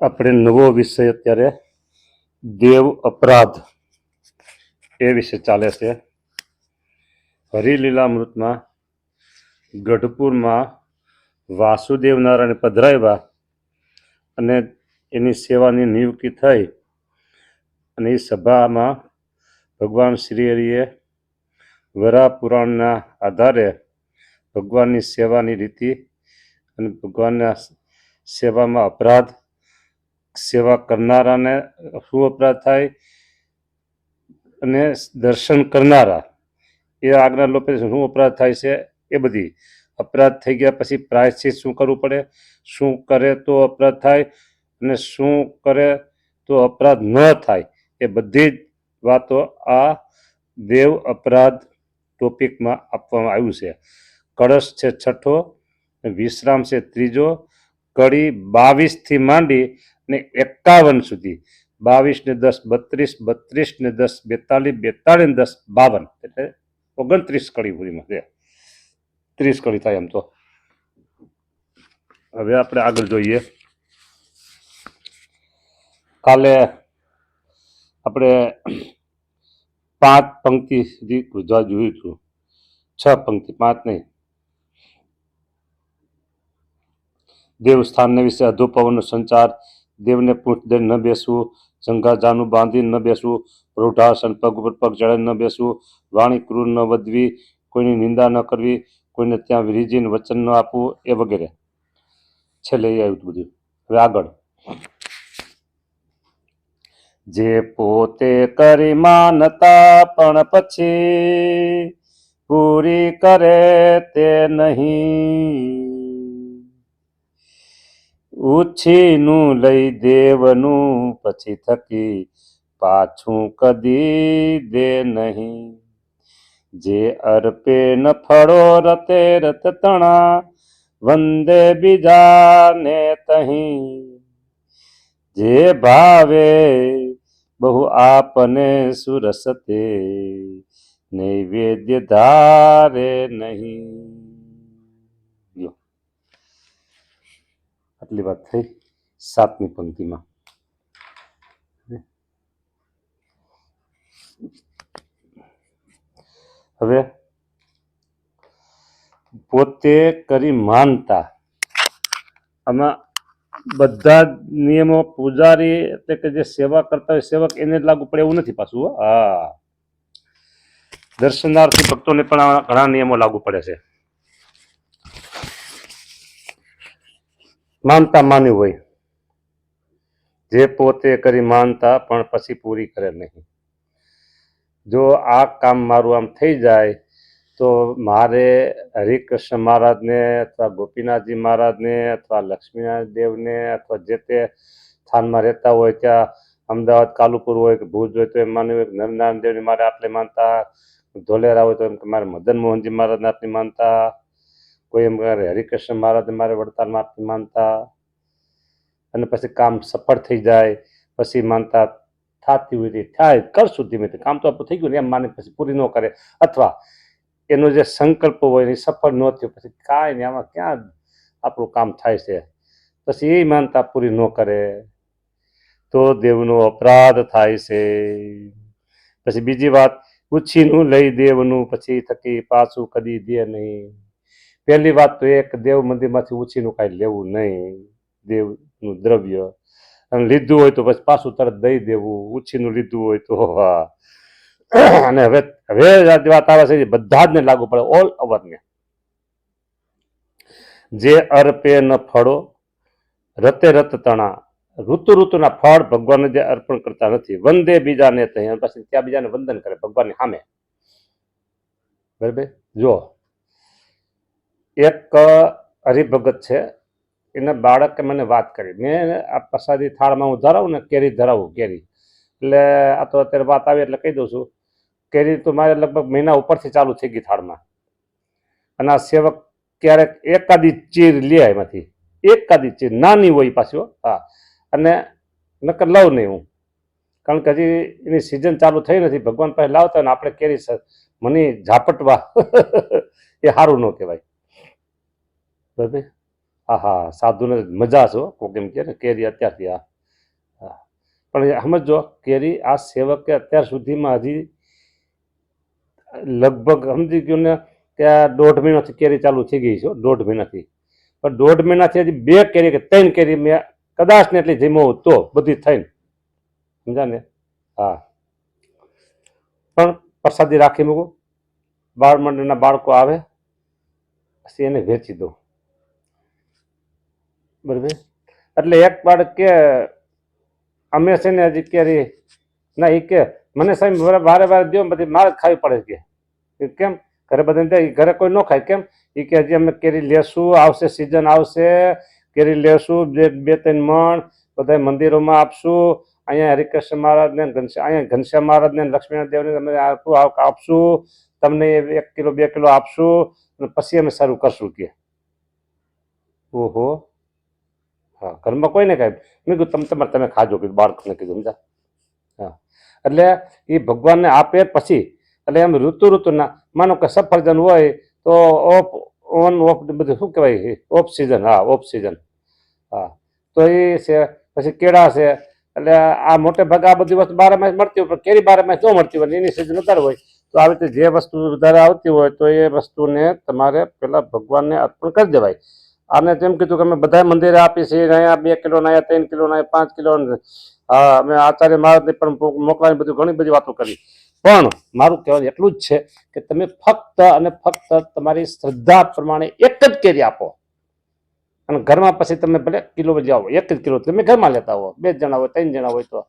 આપણે નવો વિષય અત્યારે દેવ અપરાધ એ વિશે ચાલે છે. હરિલીલામૃતમાં ગઢપુરમાં વાસુદેવ નારાયણ પધરાવ્યા અને એની સેવાની નિયુક્તિ થઈ અને એ સભામાં ભગવાન શ્રી હરિએ વરા પુરાણના આધારે ભગવાનની સેવાની રીતિ અને ભગવાનના સેવામાં અપરાધ સેવા કરનારાને શું અપરાધ થાય અને દર્શન કરનારા, એ આજ્ઞા લોપે શું અપરાધ થાય છે, એ બધી. અપરાધ થઈ ગયા પછી પ્રાયશ્ચિત શું કરવું પડે? શું કરે તો અપરાધ થાય અને શું કરે તો અપરાધ ન થાય? એ બધી જ વાતો આ દેવ અપરાધ ટોપિકમાં આપવામાં આવ્યું છે. કળશ છે છઠ્ઠો, વિશ્રામ છે ત્રીજો, કડી બાવીસથી માંડી ને એકાવન સુધી. બાવીસ ને દસ બત્રીસ બત્રીસ ને દસ બેતાલીસ ને દસ બાવન. એટલે ઓગણત્રીસ કડી પૂરીમાં છે ત્રીસ કડી થાય એમ તો. હવે આપણે આગળ જોઈએ. કાલે આપણે પાંચ પંક્તિ જોયું છું છ પંક્તિ, પાંચ નહીં. દેવસ્થાનને વિશે અધોપવનનો સંચાર દેવને પૂંછ દઈ ન બેસવું જંગા જાનું બાંધી ન બેસવું પ્રૌઢાસન પગ ઉપર પગ ચડાવી ન બેસવું, વાણી ક્રૂર ન વધવી, કોઈની નિંદા ન કરવી, કોઈને ત્યાં વિરીજીને વચન ન આપવું એ વગેરે. છેલ્લે એ આવ્યું બધું. હવે આગળ. જે પોતે કરી માનતા પણ પછી પૂરી કરે તે નહીં. ઉછીનું લઈ દેવનું પછી થકી પાછું કદી દે નહીં. જે અર્પે ન ફળો રતે રત તણા, વંદે બીજાને તહીં. જે ભાવે બહુ આપને સુરસતે, નૈવેદ્ય ધારે નહીં. આટલી વાત થઈ, સાતમી પંક્તિમાં. હવે, પોતે કરી માનતા. આમાં બધા નિયમો પૂજારી એટલે કે જે સેવા કરતા હોય, સેવક એને જ લાગુ પડે એવું નથી પાછું, હો. દર્શનાર્થી ભક્તોને પણ ઘણા નિયમો લાગુ પડે છે. માનતા માની હોય. જે પોતે કરી માનતા પણ પછી પૂરી કરે નહીં. જો આ કામ મારું આમ થઈ જાય, તો મારે હરિકૃષ્ણ મહારાજને અથવા ગોપીનાથજી મહારાજને અથવા લક્ષ્મીનારાયણ દેવને અથવા જે તે સ્થાનમાં રહેતા હોય, ત્યાં અમદાવાદ કાલુપુર હોય કે ભુજ હોય, તો એમ માન્યું હોય કે નરનારાયણ દેવને મારે આટલે માનતા ધોલેરા હોય તો એમ કે મારે મદન મોહનજી મહારાજને આટલી માનતા કોઈ એમ કરે હરિકૃષ્ણ મહારાજ, મારે વડતાલ માફી માનતા અને પછી કામ સફળ થઈ જાય, પછી માનતા થતી હોય તે થાય કરશું ધીમે ધીમે કામ તો આપણું થઈ ગયું ને, એમ માને પછી પૂરી ન કરે. અથવા એનો જે સંકલ્પ હોય એ સફળ ન થયો, પછી કાંઈ નહીં આમાં ક્યાં આપણું કામ થાય છે? પછી એ માનતા પૂરી ન કરે. તો દેવનો અપરાધ થાય છે. પછી બીજી વાત, ઉછીનું લઈ દેવનું, પછી થકી પાછું કદી દે નહીં. પહેલી વાત તો એક દેવ મંદિરમાંથી ઉછીનું કાંઈ લેવું નહીં, દેવનું દ્રવ્ય. અને લીધું હોય તો પછી પાછું તરત દઈ દેવું, ઉછીનું લીધું હોય તો અને હવે હવે વાત આવે છે બધા જ ને લાગુ પડે ઓલ અવરને જે અર્પે ન ફળો, રતે રત તણા, ઋતુ ઋતુના ફળ ભગવાનને જે અર્પણ કરતા નથી. વંદે બીજાને ત્યાં પછી ત્યાં બીજાને વંદન કરે ભગવાનની સામે. બરાબર? જો એક હરિભગત છે. એના બાળકે મને વાત કરી. મેં આ પ્રસાદી થાળમાં હું ધરાવું ને કેરી ધરાવું, કેરી. એટલે આ તો અત્યારે વાત આવી એટલે કહી દઉં છું. કેરી તો મારે લગભગ મહિના ઉપરથી ચાલુ થઈ ગઈ થાળમાં. અને આ સેવક ક્યારેક એકાદી ચીર લે એમાંથી. એકાદી ચીર, નાની હોય પાછી હો. અને નકર લઉં નહીં હું. કારણ કે હજી એની સિઝન ચાલુ થઈ નથી. ભગવાન પાસે લાવતા અને આપણે કેરી મને ઝાપટવા. એ સારું ન કહેવાય. બરાબર હા હા સાધુને મજા છે કોક એમ કે કેરી અત્યારથી આ. પણ સમજો કેરી આ સેવકે અત્યાર સુધીમાં હજી લગભગ સમજી ગયું ને કે આ દોઢ મહિનાથી કેરી ચાલુ થઈ ગઈ છે દોઢ મહિનાથી. પણ દોઢ મહિનાથી હજી બે કેરી કે ત્રણ કેરી મેં કદાચ ને એટલી જમ્યો તો બધી થઈને સમજા ને? હા. પણ પ્રસાદી રાખી મૂકું. બાળ મંડળના બાળકો આવે, પછી એને વેચી દઉં. બરાબર? એટલે એક બાળક કે, અમે છે ને હજી કેરી ના એ કે, મને સાહેબ વારે વારે દો બધી મારે ખાવી પડે કે. કેમ? ઘરે બધાને ઘરે કોઈ ન ખાય, કેમ? એ કે હજી અમે કેરી લેશું, આવશે સિઝન આવશે, કેરી લેશું, બે બે, ત્રણ મણ બધા મંદિરોમાં આપશું, અહીંયા હરિકૃષ્ણ મહારાજને ઘનશ્યા, અહીંયા ઘનશ્યામ મહારાજને લક્ષ્મીનારાયણ દેવને અમે આપશું, તમને એક કિલો, બે કિલો આપશું, અને પછી અમે શરૂ કરશું કે. ઓહો. હા, ઘરમાં કોઈ ને કાંઈ. મેં કીધું, તમે તમારે, તમે ખાજો. કીધું બાળકને કીધું, સમજા? હા. એટલે એ ભગવાનને આપે પછી, એટલે એમ ઋતુ ઋતુના, માનો કે સફરજન હોય, તો ઓફ, ઓન, ઓફ, બધું શું કહેવાય ઓફ સિઝન, હા, ઓફ સિઝન. હા. તો એ છે, પછી કેળા છે, એટલે આ મોટે ભાગે આ બધી વસ્તુ બારે માસ મળતી હોય, પણ કેરી બારે માસ ન મળતી હોય એની સિઝન વધારે હોય. તો આવી રીતે જે વસ્તુ વધારે આવતી હોય, તો એ વસ્તુને તમારે પહેલાં ભગવાનને અર્પણ કરી દેવાય. આને તેમ કીધું કે અમે બધા મંદિરે આપી છીએ, અહીંયા બે કિલો ના ત્રણ કિલો ના પાંચ કિલો અમે આચાર્ય મહારાજને પણ મોકલાની બધું ઘણી બધી વાતો કરી. પણ મારું કહેવાનું એટલું જ છે કે તમે ફક્ત અને ફક્ત તમારી શ્રદ્ધા પ્રમાણે એક જ કેરી આપો. અને ઘરમાં પછી તમે ભલે કિલો જાઓ એક જ કિલો તમે ઘરમાં લેતા હો, બે જણા હોય, ત્રણ જણા હોય તો.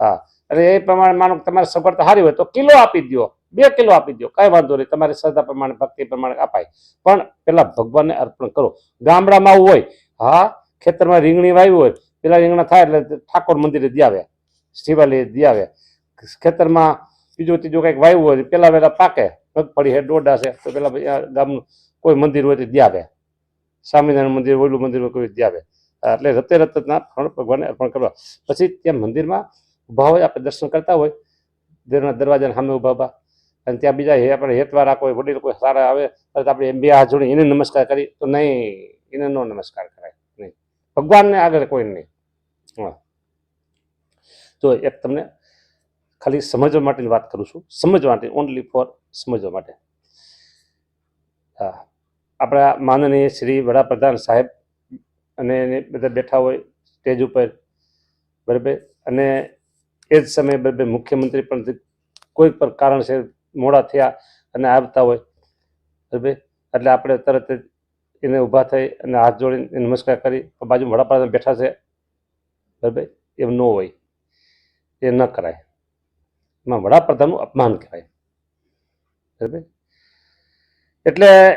હા, એટલે એ પ્રમાણે માનો તમારી સફળતા સારી હોય તો કિલો આપી દો બે કિલો આપી દો કાંઈ વાંધો નહીં. તમારી શ્રદ્ધા પ્રમાણે, ભક્તિ પ્રમાણે અપાય. પણ પેલા ભગવાનને અર્પણ કરો. ગામડામાં આવું હોય, હા, ખેતરમાં રીંગણી વાવી હોય, પેલા રીંગણા થાય એટલે ઠાકોર મંદિરે દી આવ્યા. શિવાલય દી આવ્યા. ખેતરમાં બીજું ત્રીજું કંઈક વાવ્યું હોય, પેલા વેલા પાકે. મગફળી છે ડોડા છે, તો પેલા ગામનું કોઈ મંદિર હોય તો દી આવે. સ્વામિનારાયણ મંદિર ઓલું મંદિર હોય કોઈ દી આવે. એટલે રતે રતના ફળ ભગવાનને અર્પણ કરવા. પછી ત્યાં મંદિરમાં ઊભા હોય, આપણે દર્શન કરતા હોય. દેવના દરવાજાના સામે ઊભા ઊભા અને ત્યાં બીજા હે આપણે હેતવાળા કોઈ વડીલ કોઈ સારા આવે, તો આપણે એમ બે હાથ જોડી એને નમસ્કાર કરી, તો નહીં, એને નો નમસ્કાર કરાય, નહીં. ભગવાનને આગળ કોઈ નહીં. હા. તો એક તમને ખાલી સમજવા માટેની વાત કરું છું. સમજવા માટે ઓનલી ફોર સમજવા માટે. હા. આપણા માનનીય શ્રી વડાપ્રધાન સાહેબ અને એને બધા બેઠા હોય સ્ટેજ ઉપર, બરાબર? અને એ જ સમયે બરાબર મુખ્યમંત્રી પણ કોઈ પણ કારણસર મોડા થયા અને આવતા હોય. બરાબર એટલે આપણે તરત જ એને ઊભા થઈ અને હાથ જોડીને નમસ્કાર કરી બાજુ વડાપ્રધાન બેઠા છે. બરાબર એમ ન હોય. એ ન કરાય. એમાં વડાપ્રધાનનું અપમાન કહેવાય બરાબર એટલે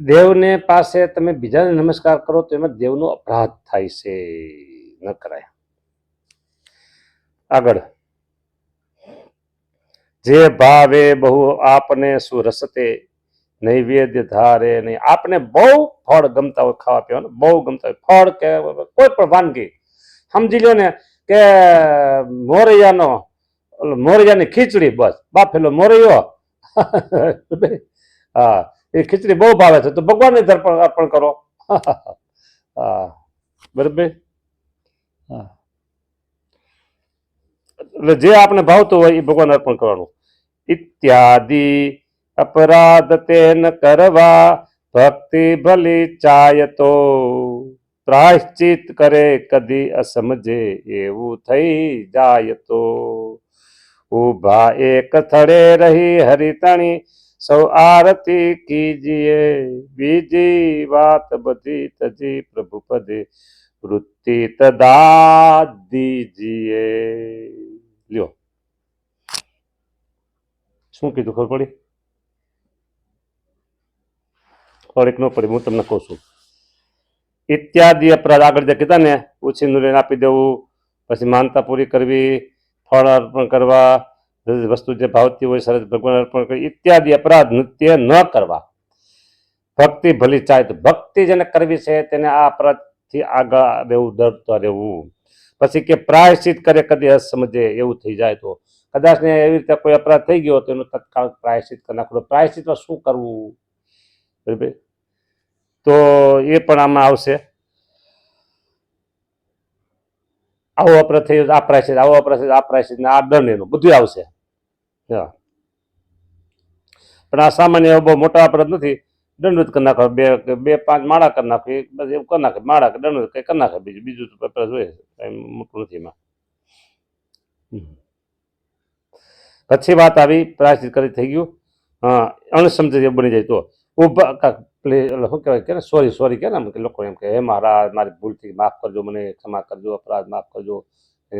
દેવને પાસે તમે બીજાને નમસ્કાર કરો તો એમાં દેવનો અપરાધ થાય છે. ન કરાય. આગળ. જે ભાવે બહુ આપને સુરસતે, નૈવેદ્ય ધારે નહીં આપને બહુ ફળ ગમતા હોય ખાવા પીવાનું, બહુ ગમતા હોય. ફળ કે કોઈ પણ વાનગી. સમજી લો ને કે મોરૈયાનો, મોરૈયાની ખીચડી બસ. બાફેલો મોરૈયો. હા, એ ખીચડી બહુ ભાવે છે. તો ભગવાનને અર્પણ કરો. હા, બરાબર? હા. એટલે જે આપણે ભાવતું હોય એ ભગવાન અર્પણ કરવાનું. ઇત્યાદિ અપરાધ તેન કરવા, ભક્તિ ભલી ચાય તો પ્રાયશ્ચિત કરે કદી અસમજે એવું થઈ જાય તો ઊભા એક થડે રહી હરિતણી, સૌ આરતી કીજીએ. બીજી વાત બધી તજી પ્રભુ પદે. વૃત્તિ તદા દીજીએ લ્યો. શું કીધું ખબર પડી? થોડીક ન પડી, હું તમને કહું છું. ઇત્યાદિ અપરાધ આગળ જે કીધા ને ઓછી લઈને આપી દેવું, પછી માનતા પૂરી કરવી, ફળ અર્પણ કરવા વસ્તુ જે ભાવતી હોય સરસ ભગવાન અર્પણ કરી, ઇત્યાદિ અપરાધ નૃત્ય ન કરવા. ભક્તિ ભલી ચાહે ભક્તિ જેને કરવી છે, તેને આ થી આગળ રહેવું, ડરતા રહેવું. પછી કે પ્રાયશ્ચિત કરે, કદી સમજે, એવું થઈ જાય તો. કદાચ ને એવી રીતે કોઈ અપરાધ થઈ ગયો તો એનું તત્કાળ પ્રાયશ્ચિત કરી નાખવું. પ્રાયશ્ચિતમાં શું કરવું? બરાબર? તો એ પણ આમાં આવશે. આવો અપરાધ થઈ આ પ્રાયશ્ચિત, આવો અપરાધ થયો આ પ્રાયશ્ચિત આ દંડ એનું બધું આવશે. હા. પણ આ સામાન્ય એવો બહુ મોટો અપરાધ નથી. દંડવત કરી નાખો. બે બે પાંચ માળા કરી નાખો. બસ એવું કરી નાખે. માળા કે દંડવત કંઈ કરી નાખે. બીજું બીજું તો પેપર હોય. કંઈ મોટું નથી એમાં. પછી વાત આવી, પ્રાયશ્ચિત કરી થઈ ગયું. હા અણસમજ બની જાય તો. ઊભા પ્લે શું કહેવાય? કે સોરી સોરી કે ને લોકો એમ કે, હે મહારાજ, મારી ભૂલથી માફ કરજો મને, ક્ષમા કરજો, અપરાધ માફ કરજો.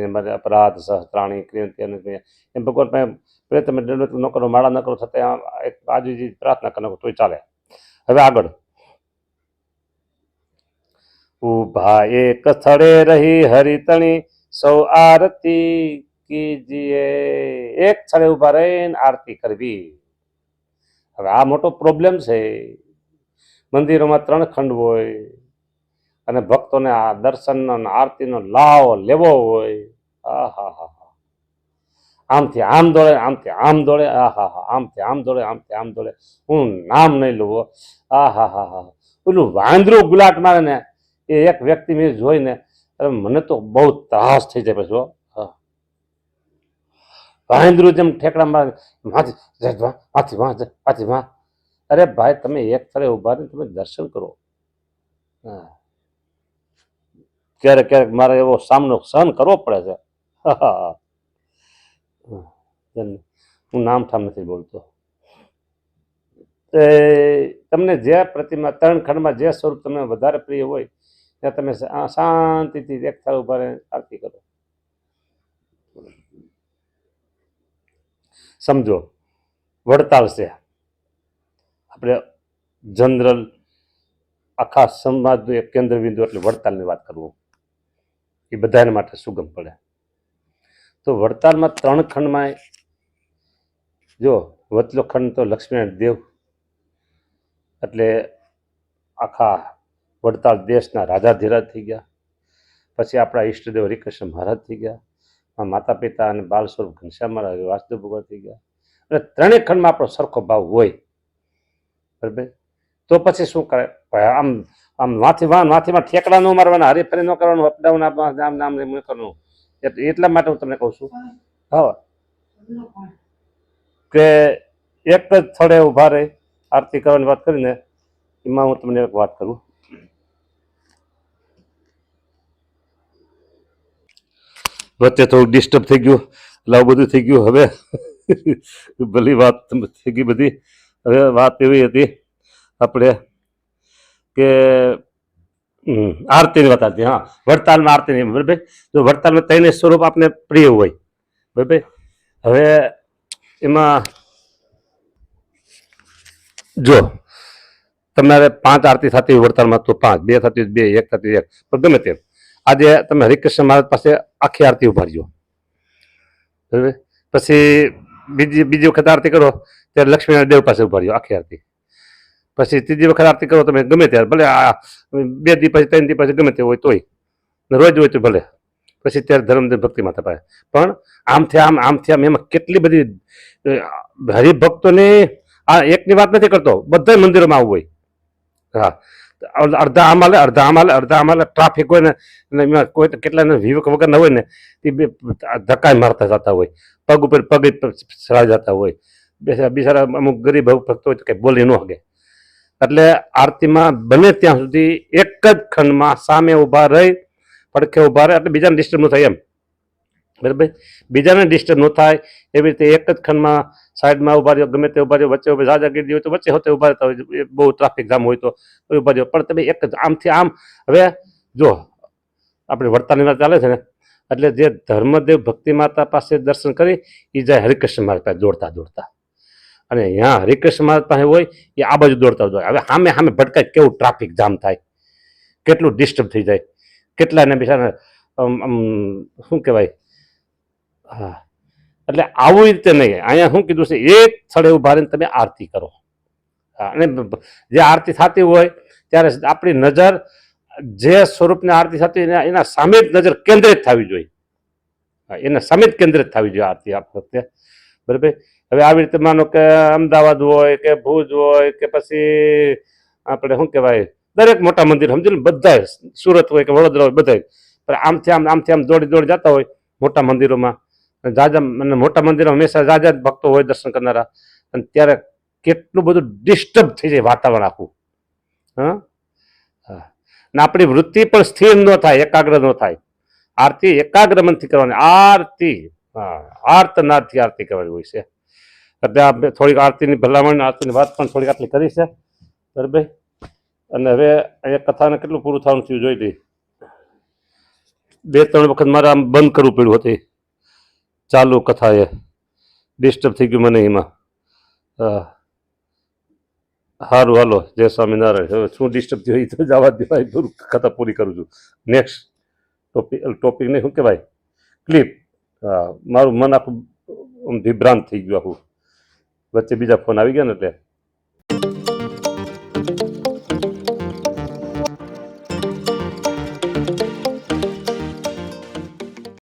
મારે અપરાધ, સહસ્ત્રાણી ક્રિયા એમ ભગવાન ભલે તમે દંડવત ન કરો, માળા ન કરો, છતાં એક બાજુજી પ્રાર્થના કરો તોય ચાલે. હવે આગળ. ઊભા એક સ્થળે રહી હરિતણી સૌ આરતી કીજીએ. એક સ્થળે ઊભા રહીને આરતી કરવી. હવે આ મોટો પ્રોબ્લેમ છે. મંદિરોમાં ત્રણ ખંડ હોય અને ભક્તોને આ દર્શનનો આરતીનો લાવો લેવો હોય. આહા હા હા આમથી આમ દોડે આમથી આમ દોડે આ હા આમથી આમ દોડે આમથી આમ દોડે. હું નામ નહીં લઉં આ હા હા હા. પેલું વાંદરું ગુલાટ મારે ને એ એક વ્યક્તિ મેં જોઈને અરે મને તો બહુ ત્રાસ થઈ જાય પછી હો. હા. વાંદરું જેમ ઠેકડા મારે માથી માથી વાં માથી વાં અરે ભાઈ તમે એક ફરે ઊભા ને તમે દર્શન કરો. હા. ક્યારેક ક્યારેક મારે એવો સામનો સહન કરવો પડે છે. હા, હા, હા. હું નામ ઠામ નથી બોલતો તમને જે પ્રતિમા, ત્રણ ખંડમાં જે સ્વરૂપ તમને વધારે પ્રિય હોય, ત્યાં તમે શાંતિથી એક સ્થળે ઊભા રહીને આરતી કરો. સમજો, વડતાલ છે. આપણે જનરલ આખા સમાજનું એક કેન્દ્ર બિંદુ એટલે વડતાલની વાત કરવું. એ બધાને માટે સુગમ પડે. તો વડતાલમાં ત્રણ ખંડમાં જો વચલો ખંડ તો લક્ષ્મીનારાયણ દેવ. એટલે આખા વડતાલ દેશના રાજાધીરાજ થઈ ગયા. પછી આપણા ઈષ્ટદેવ હરિકૃષ્ણ મહારાજ થઈ ગયા. માતા પિતા અને બાલ સ્વરૂપ ઘનશ્યામ મહારાજ વાસુદેવ ભગવાન થઈ ગયા. એટલે ત્રણેય ખંડમાં આપણો સરખો ભાવ હોય. બરાબર? તો પછી શું કરે? આમ આમ માથી માથીમાં ઠેકડા ન મારવાના હરીફરી ન કરવાનું અપડાઉન આમ નામ નામ કરવાનું. એટ- એટલા માટે હું તમને કહું છું. હા. કે એક જ સ્થળે ઊભા રહી. આરતી કરવાની વાત કરીને એમાં હું તમને એક વાત કરું. વચ્ચે થોડું ડિસ્ટર્બ થઈ ગયું. એટલે બધું થઈ ગયું. હવે ભલી વાત થઈ ગઈ બધી. હવે વાત એવી હતી આપણે કે આરતીની વાત હતી હા. વડતાલમાં આરતીની, બરાબર? જો વડતાલમાં ત્રણેય સ્વરૂપ આપને પ્રિય હોય. બરાબર? હવે એમાં જો, તમારે પાંચ આરતી થતી હોય વડતાલમાં તો પાંચ, બે થતી હોય બે, એક થતી એક. પણ ગમે તેમ, આજે તમે હરિકૃષ્ણ મહારાજ પાસે આખી આરતી ઊભા રહ્યો. પછી બીજી બીજી વખત આરતી કરો, ત્યારે લક્ષ્મીનારાયણ દેવ પાસે ઊભા રહ્યો આખી આરતી. પછી ત્રીજી વખત આરતી કરો તમે ગમે ત્યારે, ભલે આ બે દી પછી, ત્રણ દી પછી ગમે તે હોય તોય. રોજ હોય તો ભલે. પછી ત્યારે ધર્મદેવ ભક્તિ માતા પાસે પણ આમથી આમ આમથી આમ એમાં કેટલી બધી હરિભક્તોને આ એકની વાત નથી કરતો બધા મંદિરોમાં આવું હોય. હા. અડધા આમ હાલે અડધા આમ હાલે અડધા આમ હાલે ટ્રાફિક હોય ને એમાં કોઈ કેટલા વિવેક વગર ના હોય ને, એ ધક્કા મારતા જતા હોય. પગ ઉપર પગ સરાઈ જતા હોય. બિચારા અમુક ગરીબ ભક્તો હોય તો કંઈ બોલી ન હગે એટલે આરતીમાં બને ત્યાં સુધી એક જ ખંડમાં સામે ઊભા રહી પડખે ઊભા રહે એટલે બીજાને ડિસ્ટર્બ ન થાય એમ. બરાબર? બીજાને ડિસ્ટર્બ ન થાય એવી રીતે એક જ ખંડમાં સાઈડમાં ઊભા રહ્યો, ગમે તે ઊભા રહ્યો, વચ્ચે ઊભા ઝાઝા ગીરદી હોય તો વચ્ચે હોતે ઊભા રહેતા હોય બહુ ટ્રાફિક જામ હોય તો તો ઊભા રહ્યો. પણ તમે એક જ, આમથી આમ, હવે જો આપણે વડતાલની વાત ચાલે છે ને, એટલે જે ધર્મદેવ ભક્તિ માતા પાસે દર્શન કરી એ જાય હરિકૃષ્ણ મહારાજ પાસે દોડતા દોડતા. અને અહીંયા હરિકૃષ્ણ મહારાજ પાસે હોય એ આ બાજુ દોડતા દોડતા. હવે સામે સામે ભટકાય કેવું ટ્રાફિક જામ થાય, કેટલું ડિસ્ટર્બ થઈ જાય. કેટલાને બિચારા શું કહેવાય? હા. એટલે આવું રીતે નહીં. અહીંયા શું કીધું છે? એક સ્થળે ઊભા રહીને તમે આરતી કરો. અને જે આરતી થતી હોય, ત્યારે આપણી નજર જે સ્વરૂપની આરતી થતી હોય, એના સામે જ નજર કેન્દ્રિત થવી જોઈએ. એના સામે જ કેન્દ્રિત થવી જોઈએ આરતી આપ વખતે. બરાબર? હવે આવી રીતે માનો કે અમદાવાદ હોય, કે ભુજ હોય, કે પછી આપણે શું કહેવાય? દરેક મોટા મંદિર સમજી લો બધા સુરત હોય કે વડોદરા હોય બધા પણ આમથી આમ આમથી આમ દોડી દોડી જતા હોય મોટા મંદિરોમાં. જાજા, અને મોટા મંદિરો હંમેશા જાજા જ ભક્તો હોય દર્શન કરનારા. અને ત્યારે કેટલું બધું ડિસ્ટર્બ થઈ જાય વાતાવરણ આખું. હા. ને આપણી વૃત્તિ પણ સ્થિર ન થાય, એકાગ્ર ન થાય. આરતી એકાગ્ર મનથી કરવાની. આરતી, હા, આર્તનાદથી આરતી કરવાની હોય છે. એટલે આ થોડીક આરતીની ભલામણ, આરતીની વાત પણ થોડીક આટલી કરી છે. બરાબર? અને હવે અહીંયા કથાને કેટલું પૂરું થવાનું થયું જોઈ લઈ બે ત્રણ વખત મારે આમ બંધ કરવું પડ્યું હતું. ચાલુ કથા એ ડિસ્ટર્બ થઈ ગયું મને એમાં. સારું હાલો. જય સ્વામિનારાયણ. હવે શું ડિસ્ટર્બ થયું એ તો જવા દેવાય પૂરું કથા પૂરી કરું છું. નેક્સ્ટ ટોપિક ટોપિક નહીં, શું કહેવાય? ક્લિપ હા, મારું મન આખું આમ વિભ્રાંત થઈ ગયું આખું. વચ્ચે બીજા ફોન આવી ગયા ને એટલે.